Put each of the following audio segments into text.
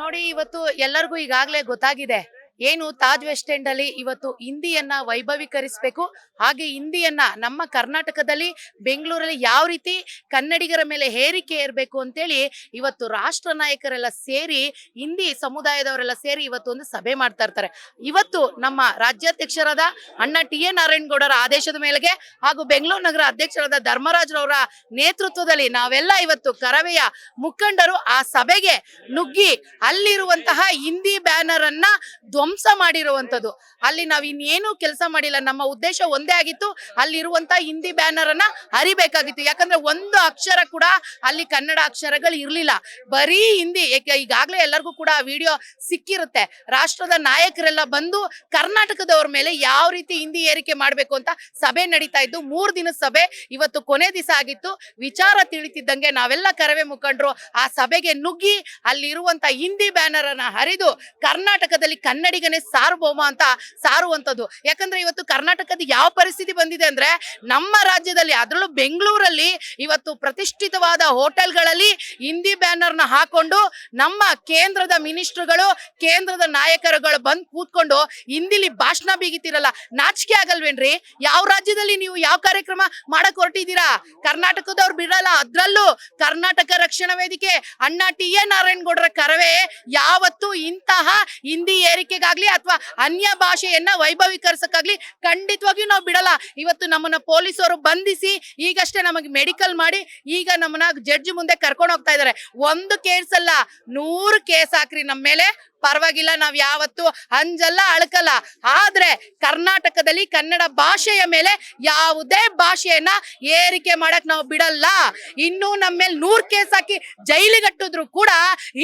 ನೋಡಿ ಇವತ್ತು ಎಲ್ಲರಿಗೂ ಈಗಾಗಲೇ ಗೊತ್ತಾಗಿದೆ. ಏನು ತಾಜ್ ವೆಸ್ಟ್ ಎಂಡ್ ಅಲ್ಲಿ ಇವತ್ತು ಹಿಂದಿಯನ್ನ ವೈಭವೀಕರಿಸಬೇಕು? ಹಾಗೆ ಹಿಂದಿಯನ್ನ ನಮ್ಮ ಕರ್ನಾಟಕದಲ್ಲಿ, ಬೆಂಗಳೂರಲ್ಲಿ ಯಾವ ರೀತಿ ಕನ್ನಡಿಗರ ಮೇಲೆ ಹೇರಿಕೆ ಇರಬೇಕು ಅಂತೇಳಿ ಇವತ್ತು ರಾಷ್ಟ್ರ ನಾಯಕರೆಲ್ಲ ಸೇರಿ, ಹಿಂದಿ ಸಮುದಾಯದವರೆಲ್ಲ ಸೇರಿ ಇವತ್ತು ಒಂದು ಸಭೆ ಮಾಡ್ತಾ ಇರ್ತಾರೆ. ಇವತ್ತು ನಮ್ಮ ರಾಜ್ಯಾಧ್ಯಕ್ಷರಾದ ಅಣ್ಣ ಟಿ ಎ ನಾರಾಯಣಗೌಡರ ಆದೇಶದ ಮೇಲೆಗೆ ಹಾಗೂ ಬೆಂಗಳೂರು ನಗರ ಅಧ್ಯಕ್ಷರಾದ ಧರ್ಮರಾಜ್ರವರ ನೇತೃತ್ವದಲ್ಲಿ ನಾವೆಲ್ಲ ಇವತ್ತು ಕರವೆಯ ಮುಖಂಡರು ಆ ಸಭೆಗೆ ನುಗ್ಗಿ ಅಲ್ಲಿರುವಂತಹ ಹಿಂದಿ ಬ್ಯಾನರ್ ಅನ್ನ ಧ್ವಂಸ ಮಾಡಿರುವಂತದ್ದು ಅಲ್ಲಿ ನಾವು ಇನ್ನೇನು ಕೆಲಸ ಮಾಡಿಲ್ಲ. ನಮ್ಮ ಉದ್ದೇಶ ಒಂದೇ ಆಗಿತ್ತು. ಅಲ್ಲಿರುವಂತಹ ಹಿಂದಿ ಬ್ಯಾನರ್ ಅನ್ನ ಹರಿಬೇಕಾಗಿತ್ತು ಯಾಕಂದ್ರೆ ಒಂದು ಅಕ್ಷರ ಕೂಡ ಅಲ್ಲಿ ಕನ್ನಡ ಅಕ್ಷರಗಳು ಇರಲಿಲ್ಲ. ಬರೀ ಹಿಂದಿ. ಈಗಾಗಲೇ ಎಲ್ಲರಿಗೂ ಕೂಡ ಆ ವಿಡಿಯೋ ಸಿಕ್ಕಿರುತ್ತೆ. ರಾಷ್ಟ್ರದ ನಾಯಕರೆಲ್ಲ ಬಂದು ಕರ್ನಾಟಕದವ್ರ ಮೇಲೆ ಯಾವ ರೀತಿ ಹಿಂದಿ ಏರಿಕೆ ಮಾಡಬೇಕು ಅಂತ ಸಭೆ ನಡೀತಾ ಇದ್ದು, ಮೂರು ದಿನದ ಸಭೆ ಇವತ್ತು ಕೊನೆ ದಿವಸ ಆಗಿತ್ತು. ವಿಚಾರ ತಿಳಿತಿದ್ದಂಗೆ ನಾವೆಲ್ಲ ಕರವೇ ಮುಖಂಡರು. ಆ ಸಭೆಗೆ ನುಗ್ಗಿ ಅಲ್ಲಿರುವಂತ ಹಿಂದಿ ಬ್ಯಾನರ್ ಅನ್ನ ಹರಿದು ಕರ್ನಾಟಕದಲ್ಲಿ ಕನ್ನಡಿಗನೇ ಸಾರ್ವಭೌಮ ಅಂತ ಸಾರುವಂತದ್ದು ಯಾಕಂದ್ರೆ ಇವತ್ತು ಕರ್ನಾಟಕದ ಯಾವ ಪರಿಸ್ಥಿತಿ ಬಂದಿದೆ ಅಂದ್ರೆ ನಮ್ಮ ರಾಜ್ಯದಲ್ಲಿ, ಅದರಲ್ಲೂ ಬೆಂಗಳೂರಲ್ಲಿ ಇವತ್ತು ಪ್ರತಿಷ್ಠಿತವಾದ ಹೋಟೆಲ್ಗಳಲ್ಲಿ ಹಿಂದಿ ಬ್ಯಾನರ್ನ ಹಾಕೊಂಡು ನಮ್ಮ ಕೇಂದ್ರದ ಮಿನಿಸ್ಟ್ರುಗಳು, ಕೇಂದ್ರದ ನಾಯಕರುಗಳು ಬಂದು ಕೂತ್ಕೊಂಡು ಹಿಂದಿಲಿ ಭಾಷಣ ಬೀಗಿತಿರಲ್ಲ. ನಾಚಿಕೆ ಆಗಲ್ವೇನ್ರಿ? ಯಾವ ರಾಜ್ಯದಲ್ಲಿ ನೀವು ಯಾವ ಕಾರ್ಯಕ್ರಮ ಮಾಡಕ್ ಹೊರಟಿದ್ದೀರಾ? ಕರ್ನಾಟಕದವ್ರು ಬಿಡಲ್ಲ. ಅದ್ರಲ್ಲೂ ಕರ್ನಾಟಕ ರಕ್ಷಣಾ ವೇದಿಕೆ ಅಣ್ಣ ಟಿ ಎ ನಾರಾಯಣಗೌಡರ ಕರವೇ ಯಾವತ್ತು ಇಂತಹ ಹಿಂದಿ ಏರಿಕೆಗಾಗ್ಲಿ ಅಥವಾ ಅನ್ಯ ಭಾಷೆಯನ್ನ ವೈಭವೀಕರಿಸಕ್ಕಾಗ್ಲಿ ಖಂಡಿತವಾಗಿಯೂ ನಾವು ಬಿಡಲ್ಲ. ಇವತ್ತು ನಮ್ಮನ್ನ ಪೊಲೀಸರು ಬಂಧಿಸಿ ಈಗಷ್ಟೇ ನಮಗೆ ಮೆಡಿಕಲ್ ಮಾಡಿ ಈಗ ನಮ್ಮನ್ನ ಜಡ್ಜ್ ಮುಂದೆ ಕರ್ಕೊಂಡು ಹೋಗ್ತಾ ಇದಾರೆ ಒಂದು ಕೇಸ್ ಅಲ್ಲ ನೂರು ಕೇಸ್ ಹಾಕ್ರಿ ನಮ್ಮ ಮೇಲೆ ಪರವಾಗಿಲ್ಲ, ನಾವು ಯಾವತ್ತು ಅಂಜಲ್ಲ, ಅಳ್ಕಲ್ಲ. ಆದ್ರೆ ಕರ್ನಾಟಕದಲ್ಲಿ ಕನ್ನಡ ಭಾಷೆಯ ಮೇಲೆ ಯಾವುದೇ ಭಾಷೆಯನ್ನ ಏರಿಕೆ ಮಾಡಕ್ ನಾವು ಬಿಡಲ್ಲ. ಇನ್ನೂ ನಮ್ಮ ಮೇಲೆ ನೂರ್ ಕೇಸ್ ಹಾಕಿ ಜೈಲಿಗಟ್ಟಿದ್ರು ಕೂಡ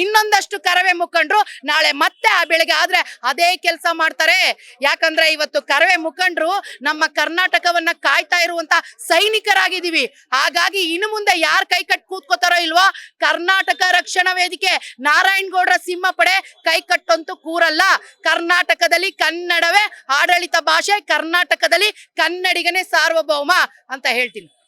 ಇನ್ನೊಂದಷ್ಟು ಕರವೇ ಮುಖಂಡ್ರು ನಾಳೆ ಮತ್ತೆ ಆ ಬೆಳಗ್ಗೆ ಆದ್ರೆ ಅದೇ ಕೆಲಸ ಮಾಡ್ತಾರೆ. ಯಾಕಂದ್ರೆ ಇವತ್ತು ಕರವೇ ಮುಖಂಡ್ರು ನಮ್ಮ ಕರ್ನಾಟಕವನ್ನ ಕಾಯ್ತಾ ಇರುವಂತ ಸೈನಿಕರಾಗಿದ್ದೀವಿ. ಹಾಗಾಗಿ ಇನ್ನು ಮುಂದೆ ಯಾರ್ ಕೈ ಕಟ್ ಕೂತ್ಕೋತಾರೋ ಇಲ್ವೋ ಕರ್ನಾಟಕ ರಕ್ಷಣಾ ವೇದಿಕೆ ನಾರಾಯಣಗೌಡರ ಸಿಂಹ ಪಡೆ ಕೈ ಕಟ್ಟಂತೂ ಕೂರಲ್ಲ. ಕರ್ನಾಟಕದಲ್ಲಿ ಕನ್ನಡವೇ ಆಡಳಿತ ಭಾಷೆ ಕರ್ನಾಟಕದಲ್ಲಿ ಕನ್ನಡಿಗನೇ ಸಾರ್ವಭೌಮ ಅಂತ ಹೇಳ್ತೀನಿ.